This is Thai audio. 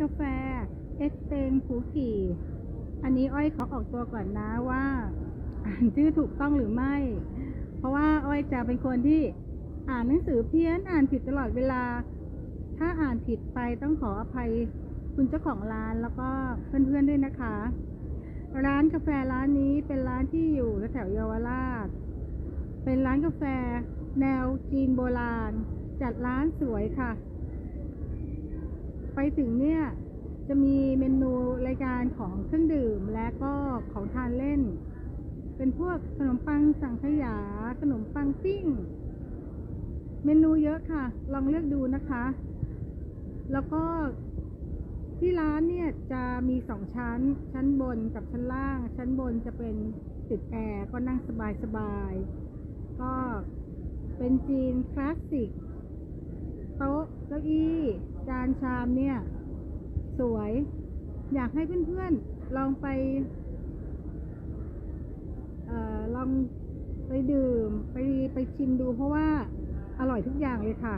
กาแฟ เอ็กเตงฟูกีอันนี้อ้อยขอออกตัวก่อนนะว่าอ่านชื่อถูกต้องหรือไม่ เพราะว่าอ้อยจะเป็นคนที่อ่านหนังสือเพี้ยนอ่านผิดตลอดเวลา ถ้าอ่านผิดไปต้องขออภัยคุณเจ้าของร้านแล้วก็เพื่อนๆด้วยนะคะ ร้านกาแฟร้านนี้เป็นร้านที่อยู่แถวเยาวราช เป็นร้านกาแฟ แนวจีนโบราณ จัดร้านสวยค่ะ ไปถึงเนี่ยจะมีเมนูรายการของเครื่องดื่มและก็ของทานเล่น เป็นพวกขนมปังสังขยา ขนมปังปิ้ง เมนูเยอะค่ะ ลองเลือกดูนะคะ แล้วก็ที่ร้านเนี่ยจะมีสองชั้น ชั้นบนกับชั้นล่าง ชั้นบนจะเป็นติดแอร์ก็นั่งสบายๆก็เป็นจีนคลาสสิก เก้าอี้ จานชามเนี่ย สวย อยากให้เพื่อนๆ ลองไปออลองไปดื่ม ไปไปชิมดูเพราะว่าอร่อยทุกอย่างเลยค่ะ